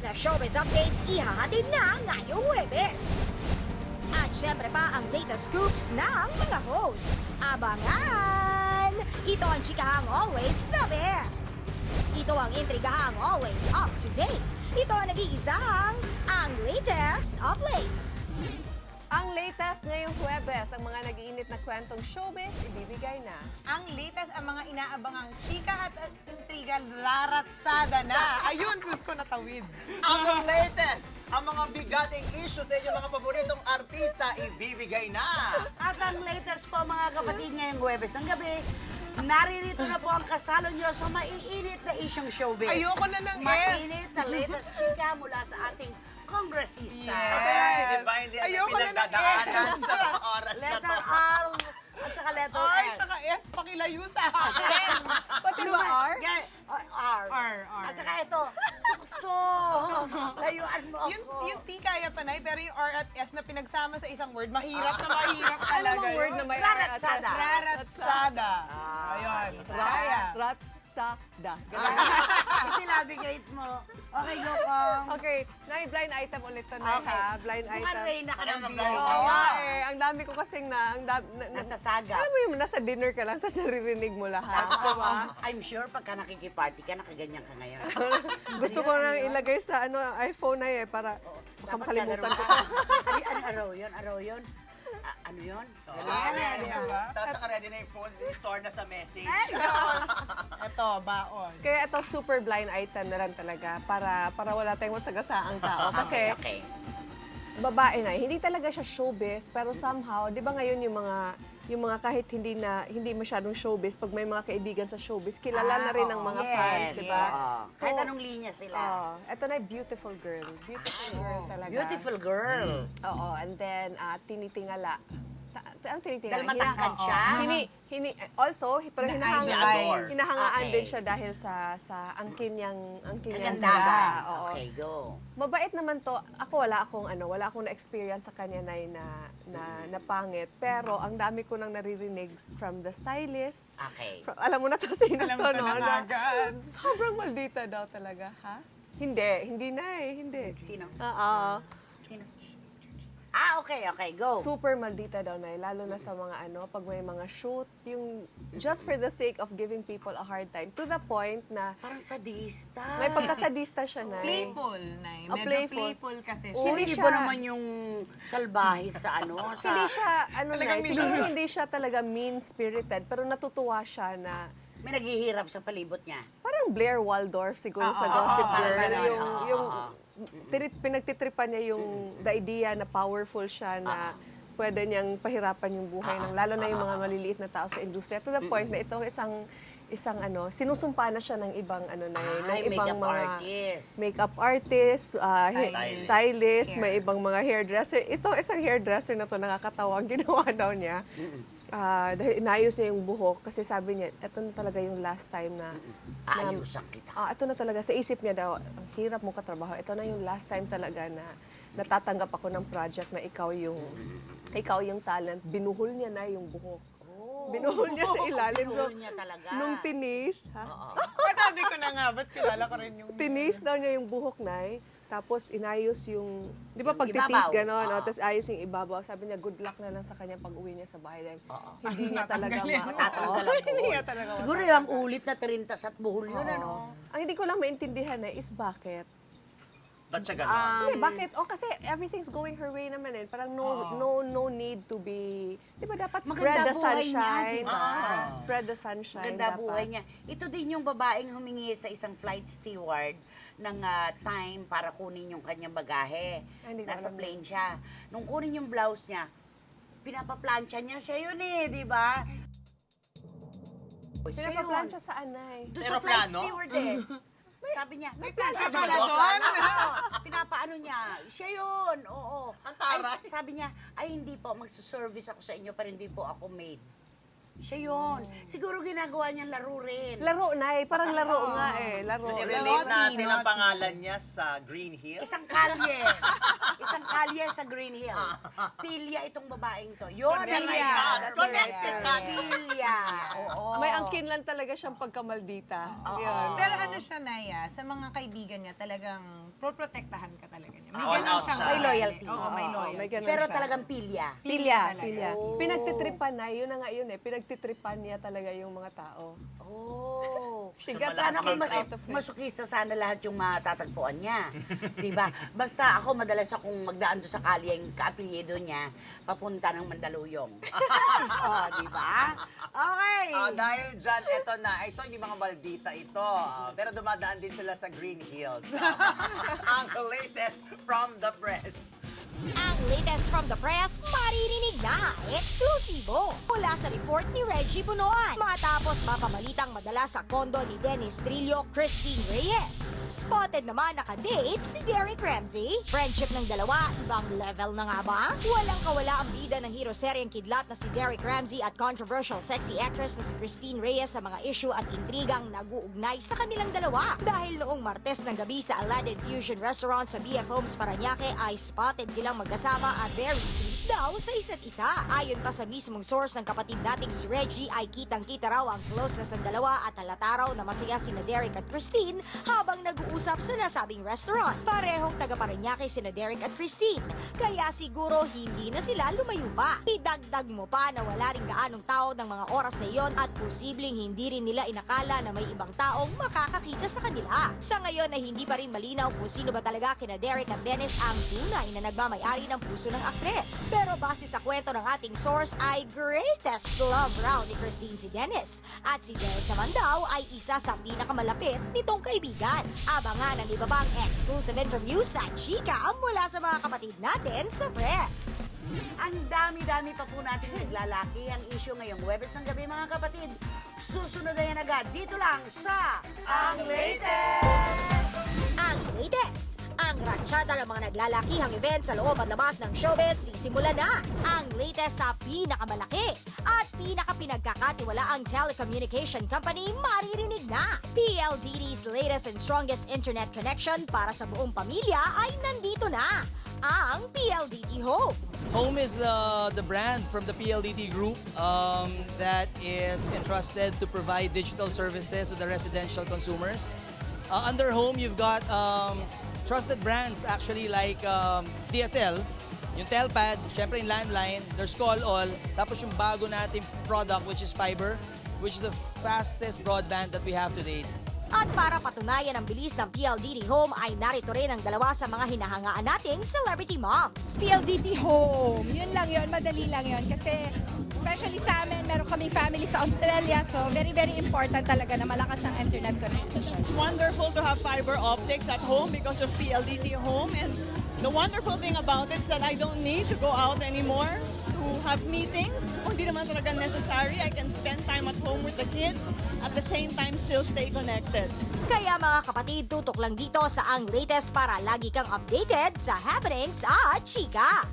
na showbiz updates ihahatid na ngayong Webes. At syempre pa ang latest scoops ng mga host. Abangan! Ito ang chikahang always the best. Ito ang intrigahang always up to date. Ito ang nag-iisang ang latest update. Ang latest ngayong Huwebes, ang mga nag-iinit na kwentong showbiz, ibibigay na. Ang latest, ang mga inaabangang chika at intriga, laratsada na. Ayun, Diyos ko natawid. Ang latest, ang mga bigating issues sa inyong mga paboritong artista, ibibigay na. At ang latest po mga kapatid ngayong Huwebes ng gabi, naririto na po ang kasalo nyo sa maiinit na isyong showbiz. Ayoko na ng S. Latest chika mula sa ating kongresista. Ito yan si Divine Lee, ang Ayoko na ng pinagdadaanan sa mga oras na Letter to. R at saka letter Ay, L. saka S, pakilayo sa akin. Pati Ano ba? R? R. R, R. At saka ito, tukso. Layuan mo Yung, ako. yung T kaya panay, pero yung R at S na pinagsama sa isang word, mahirap na mahirap talaga. Mo word na may Raratsada. R at S? Raratsada. Ah, Ayun, kaya. Ratsada. Ganun. Kasi navigate mo. Okay, go, Kong. Okay, na blind item ulit to na Okay. ha. Blind Mukhang item. Reyna ka ng Ano, blind Oo item? nga eh. Ang dami ko kasing na, ang dami, na, na- Nasa saga. Alam mo yung nasa dinner ka lang, tapos naririnig mo lahat. diba? I'm sure pagka nakikiparty ka, nakaganyan ka ngayon. Gusto ko nang ilagay sa ano iPhone na eh, para baka Dapat makalimutan ko. ka. ano, ano araw yun? Araw yun? Ano yun? Ah, Ganun. Diba? Tapos saka ready na yung phone, store na sa message. Ito, baon. Kaya ito super blind item na lang talaga para para wala tayong masagasaang tao. Kasi Okay, okay. babae na, hindi talaga siya showbiz, pero somehow, 'di ba ngayon yung mga yung mga kahit hindi na hindi masyadong showbiz, pag may mga kaibigan sa showbiz, kilala na rin ng mga fans, Yes, 'di ba? oo. Kahit anong linya sila. Oh, ito na beautiful girl. Beautiful girl talaga. Beautiful girl. Oo, and then ah, tinitingala. Ta- ta- Ang tinitingala? Dahil matangkad Hina- siya? Hini, hini, also, pero hinahanga, Adore. hinahangaan Okay. din siya dahil sa sa angkin niyang angkin niyang Kagandahan. ganda. Oo. Okay, go. Mabait naman to. Ako wala akong ano, wala akong na-experience sa kanya na na na, na pangit, pero ang dami ko nang naririnig from the stylist. Okay. From, alam mo na to sino Alam to, ko no? na Na- agad. Sobrang maldita daw talaga, ha? Hindi, hindi na eh, hindi. Sino? Oo. Sino? Ah, okay, okay, go. Super maldita daw na lalo na sa mga ano, pag may mga shoot, yung just for the sake of giving people a hard time. To the point na Parang sadista. may pagkasadista siya na. Playful, Nay. Oh, Medyo playful. playful kasi siya. Hindi hindi siya- naman yung salbahe sa ano? Sa... Hindi siya, ano na, Talagang siguro hindi siya talaga mean-spirited, pero natutuwa siya na May naghihirap sa palibot niya. parang Blair Waldorf siguro sa Oo, Gossip oo, Girl. yung, yung oo. pinit- pinagtitripan niya yung the idea na powerful siya na pwede niyang pahirapan yung buhay ng lalo na yung mga maliliit na tao sa industriya to the point na ito isang isang ano sinusumpa na siya ng ibang ano na yun, ng Ay, ibang makeup mga artist. makeup artist, ah, he- Stylist. stylist, may ibang mga hairdresser. Ito, isang hairdresser na to nakakatawa ang ginawa daw niya. Ah, dahil inayos niya yung buhok kasi sabi niya, ito na talaga yung last time na, na Aayusan kita. Ah, ito na talaga. Sa isip niya daw, ang hirap mo katrabaho. Ito na yung last time talaga na natatanggap ako ng project na ikaw yung ikaw yung talent. Binuhol niya na yung buhok. Binuhol niya sa ilalim. So, Binuhol niya talaga. nung tinis, ha? Ah, Sabi ko na nga, ba't kilala ko rin yung... Tinis daw niya yung buhok na Tapos inayos yung, di ba pag titis gano'n, Oo. no? tapos ayos yung ibabaw. Sabi niya, good luck na lang sa kanya pag uwi niya sa bahay. Dahil hindi niya talaga Natanggalin. ma... Tatanggal Oo. ang Hindi buhol. niya talaga Siguro ilang ulit na terintas at buhol yun, ano? Ang hindi ko lang maintindihan na is bakit. Ba't siya Um, ganon? Hindi, bakit? Oh, kasi everything's going her way naman eh. Parang no no no need to be... Di ba dapat spread Maganda the buhay niya, sunshine? di ba? Ah, Spread the sunshine Ganda dapat. buhay niya. Ito din yung babaeng humingi sa isang flight steward ng ah, time para kunin yung kanyang bagahe. Ay, hindi ko Nasa alam plane siya. Nung kunin yung blouse niya, pinapaplansya niya siya yun eh, di ba? Siya yun. Pinapaplansya sa anay. Doon Sa sa flight aeroplano? stewardess. Sabi niya, may Plansya pala doon. Oo, pinapaano niya, siya yun, oo. Ang taray. Ay, sabi niya, ay hindi po, magsuservice ako sa inyo, pero hindi po ako maid. Siya yun. Siguro ginagawa niyang laro rin. Laro na eh, parang laro nga eh. Laro. So, laro. i-relate natin ang naughty. pangalan niya sa Green Hills. Isang kalye. Isang kalye sa Green Hills. Pilya itong babaeng to. Yun Connected right. ka. Pilya. Oo. May angkin lang talaga siyang pagkamaldita. Yun. Pero siya, Naya, sa mga kaibigan niya, talagang proprotektahan ka talaga niya. May All ganun siyang siya. May loyalty. Oo, may Oo, loyalty. may ganun Pero siya. talagang pilya. Pilya, talaga. pilya. Oh. Pinagtitripan na, yun na nga yun eh. Pinagtitripan niya talaga yung mga tao. Oh. Tigas sana kung of it. masukista sana lahat yung matatagpuan niya. di ba? Basta ako madalas akong magdaan doon sa kalye yung kaapelyido niya, papunta ng Mandaluyong. oh, di ba? Okay. Ah, dahil dyan, ito na. Ito hindi mga maldita ito. Ah, pero dumadaan din sila sa Green Hills. ang latest from the press. Ang latest from the press, maririnig na, eksklusibo. Mula sa report ni Reggie Bunoan. Matapos mapamalitang madala sa kondo ni Dennis Trillo, Christine Reyes. Spotted naman nakadate si Derek Ramsey. Friendship ng dalawa, ibang level na nga ba? Walang kawala ang bida ng hero seryeng kidlat na si Derek Ramsey at controversial sexy actress na si Christine Reyes sa mga issue at intrigang nag-uugnay sa kanilang dalawa. Dahil noong Martes ng gabi sa Aladdin Fusion Restaurant sa BF Homes Paranaque ay spotted silang magkasama at very sweet daw sa isa't isa. Ayon pa sa mismong source ng kapatid nating si Reggie ay kitang-kita raw ang closeness ng dalawa at halata na masaya sina Derek at Christine habang nag-uusap sa nasabing restaurant. Parehong taga Paranaque sina Derek at Christine. Kaya siguro hindi na sila lumayo pa. Idagdag mo pa na wala rin gaanong tao ng mga oras na iyon at posibleng hindi rin nila inakala na may ibang taong makakakita sa kanila. Sa ngayon ay hindi pa rin malinaw kung sino ba talaga kina Derek at Dennis ang tunay na nagmamayari ng puso ng aktres. Pero base sa kwento ng ating source ay greatest love round ni Christine si Dennis. At si Derek naman daw ay isa sa pinakamalapit nitong kaibigan. Abangan ang iba pang exclusive interview sa Chika mula sa mga kapatid natin sa press. Ang dami-dami pa po natin naglalaki ang issue ngayong Webes ng gabi mga kapatid. Susunod na yan agad dito lang sa Ang Latest! Ang latest, ang ratsyada ng mga naglalakihang event sa loob at labas ng showbiz sisimula na. Ang latest sa pinakamalaki at pinakapinagkakatiwalaang telecommunication company maririnig na. PLDT's latest and strongest internet connection para sa buong pamilya ay nandito na. Ang PLDT Home. Home is the the brand from the PLDT group um, that is entrusted to provide digital services to the residential consumers. Uh, under Home, you've got um, trusted brands actually like um, DSL, yung Telpad, syempre yung landline, there's Call All, tapos yung bago nating product which is fiber, which is the fastest broadband that we have to date. At para patunayan ang bilis ng PLDT Home ay narito rin ang dalawa sa mga hinahangaan nating celebrity moms. PLDT home. Yun lang yun, madali lang yun. Kasi especially sa amin, meron kaming family sa Australia. So very, very important talaga na malakas ang internet connection. It's wonderful to have fiber optics at home because of PLDT Home. And the wonderful thing about it is that I don't need to go out anymore to have meetings. Kung di naman talaga necessary, I can spend time at home with the kids at the same time still stay connected. Kaya mga kapatid, tutok lang dito sa ang latest para lagi kang updated sa happenings at chika.